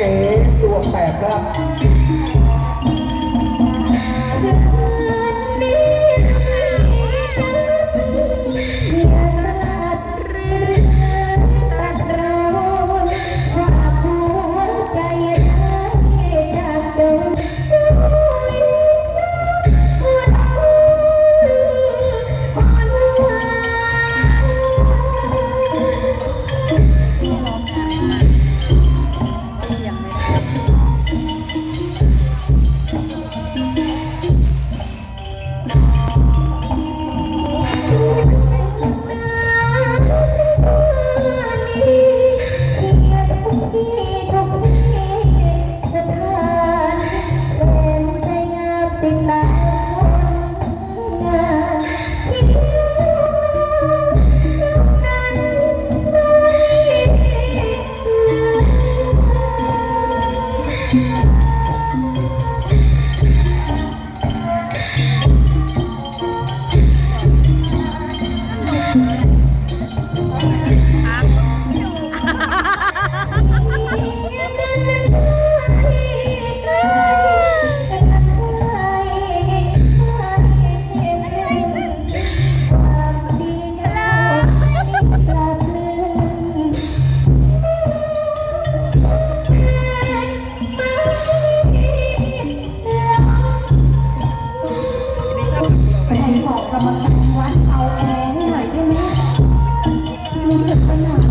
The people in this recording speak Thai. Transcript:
เก๋วงแปดครับ ไปบอกกรรมการวัดเอาแอร์ให้หน่อยได้ไหมรู้สึกว่าหนา